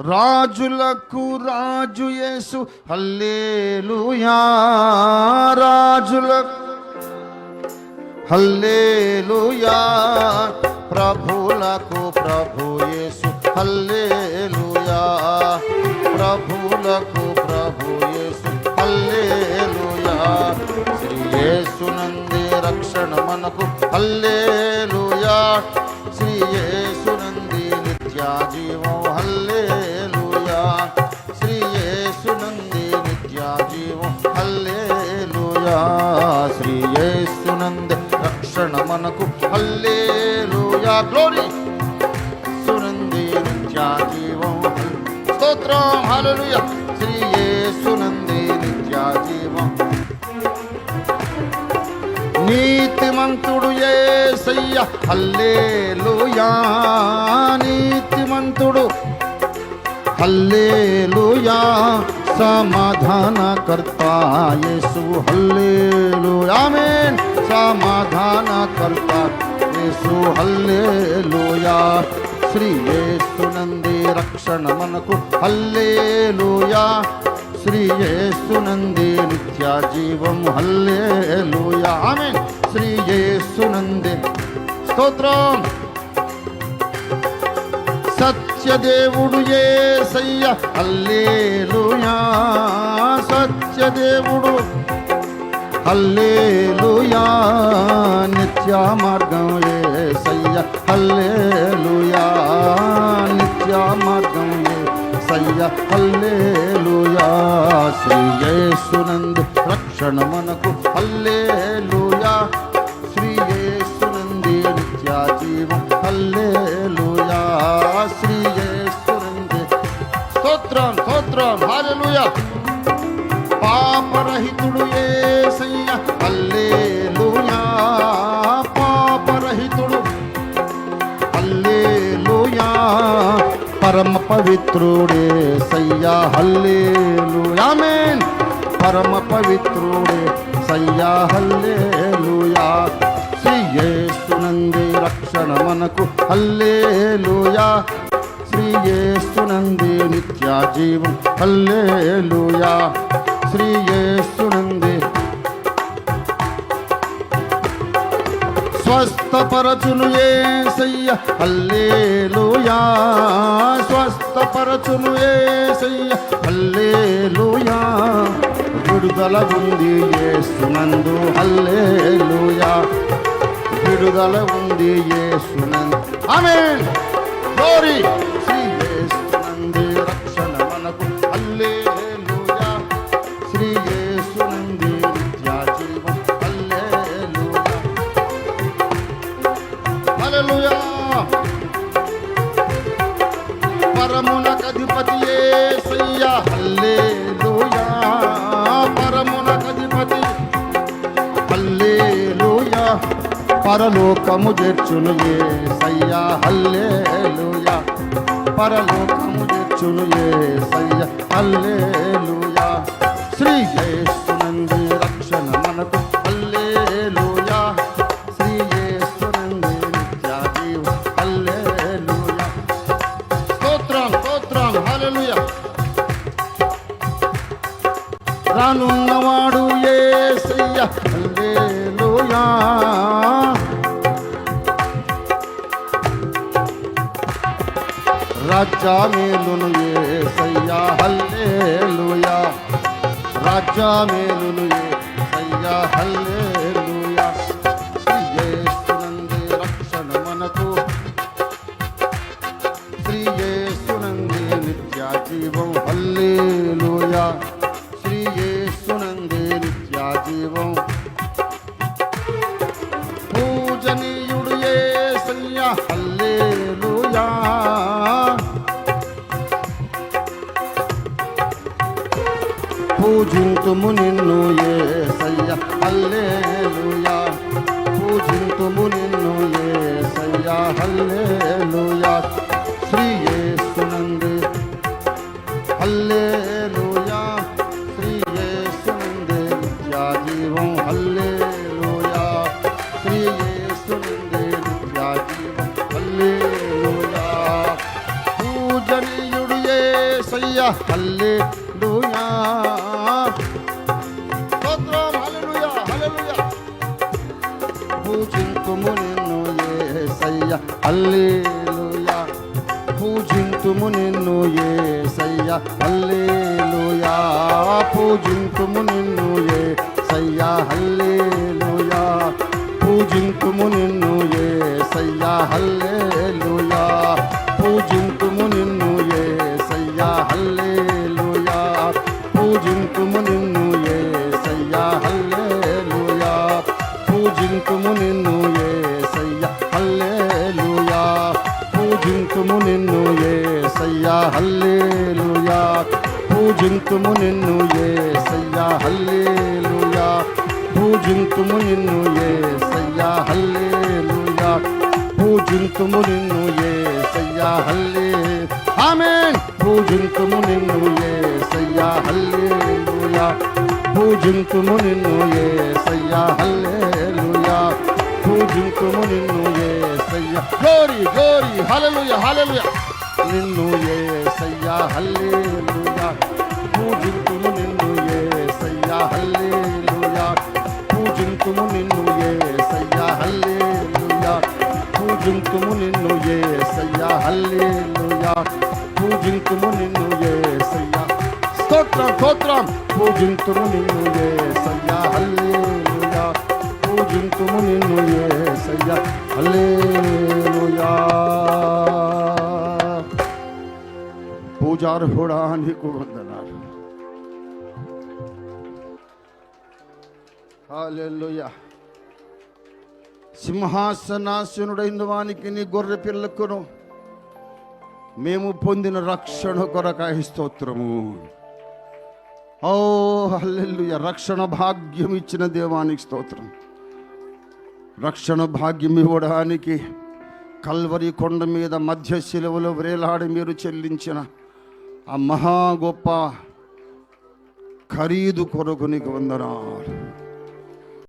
రాజులకు రాజు యేసు. హల్లేలుయా. రాజులకు హల్లేలుయా. ప్రభులకు ప్రభు యేసు. హల్లేలుయా. ప్రభులకు ప్రభు యేసు. హల్లేలుయా. శ్రీ యేసు నంది రక్షణ మనకు. హల్లేలుయా. శ్రీ యేసు నంది నిత్యాజీ glory. గ్లోరీ సునంది నిత్య జీవం. స్తోత్రం హల్లెలూయా శ్రీ యేసునంది నిత్య జీవం. నీతిమంతుడు ఏసయ్య హల్లేలుయా. నీతిమంతుడు హల్లేలుయా. సమాధానకర్త యేసు హల్లేలుయా. ఆమేన్. సమాధానకర్త యేసు హల్లేలుయా. శ్రీ యేసునంది రక్షణ మనకు హల్లేలుయా. శ్రీ యేసునంది నిత్య జీవం హల్లేలుయా. ఆమేన్. శ్రీ యేసునంది స్తోత్రం. సత్యదేవుడు ఏసయ్య హల్లేలుయా. సత్యదేవుడు హల్లేలుయా. నిత్య మార్గం ఏసయ్య హల్లేలుయా. నిత్య మార్గం ఏసయ్య హల్లేలుయా. శ్రీ యేసునందు రక్షణ మనకు. హల్లేలుయా. శ్రీ యేసునంది నిత్య జీవం. హల్లేలుయా. శ్రీ యేసునంది. స్తోత్రం స్తోత్రం. హల్లెలూయా. పాపరహితుడు ఏ పవిత్రుడే సయ్యా హల్లేలు ఆమెన్. పరమ పవిత్రుడే సయ్యా హల్లేలుయా. శ్రీయేస్తునంది రక్షణ మనకు హల్లేలుయా. శ్రీయేస్తునంది నిత్య జీవం హల్లేలుయా. శ్రీయేస్తు స్వస్థపరచును ఏసయ్య. హల్లేలుయా. స్వస్థపరచును ఏసయ్య. హల్లేలుయా. విడుదల ఉంది ఏసునందు హల్లేలుయా. విడుదల ఉంది ఏసునందు ఆమేన్. గ్లోరీ పరమునకధిపతి యేసయ్య. హల్లెలూయా. పరమునకధిపతి హల్లెలూయా. పరలోకము చేర్చును యేసయ్య. హల్లెలూయా. పరలోకము చేర్చును యేసయ్య. హల్లెలూయా. శ్రీ యేసునంది రాజా మేలును ఏసయ్యా హల్లేలుయా. రాజా మేలును ఏసయ్యా హల్లెలూయా. హల్లేలుయా. పూజింతుము నిన్ను యేసయ్య హల్లేలుయా. అల్లేలుయా పూజింతుము నిన్ను ఏసయ్య. అల్లేలుయా పూజింతుము నిన్ను ఏసయ్య. హల్లెలూయా. పూజింతుము నిన్ను ఏసయ్య. హల్లెలూయా పూజింతుము నిన్ను ఏ సయ్యా హల్లేలుయా. పూజింతుము నిన్ను ఏ సయ్యా హల్లేలుయా. పూజింతుము నిన్ను ఏ సయ్యా హల్లే ఆమెన్. పూజింతుము నిన్ను ఏ సయ్యా హల్లేలుయా. పూజింతుము నిన్ను ఏ సయ్యా హల్లేలుయా. పూజింతుము నిన్ను ఏ సయ్యా. గ్లోరీ గ్లోరీ హల్లెలూయా హల్లెలూయా నిన్ను ఏ సయ్యా హల్లేలుయా. హల్లెలూయా పూజింతుము నిన్ను ఏసయ్య. స్తోత్రం స్తోత్రం. పూజింతుము నిన్ను ఏసయ్య. హల్లెలూయా పూజింతుము నిన్ను ఏసయ్య. హల్లెలూయా. పూజార్హుడా నీకు వందనాలు. హల్లెలూయా. సింహాసనాశనుడైన వానికి నీ గొర్రె పిల్లకును మేము పొందిన రక్షణ కొరకాయ స్తోత్రము. ఓ హల్లెలూయా. రక్షణ భాగ్యం ఇచ్చిన దేవానికి స్తోత్రం. రక్షణ భాగ్యం ఇవ్వడానికి కల్వరి కొండ మీద మధ్య శిలువలో వ్రేలాడి మీరు చెల్లించిన ఆ మహా గొప్ప ఖరీదు కొరకు నీకు వందనాలు.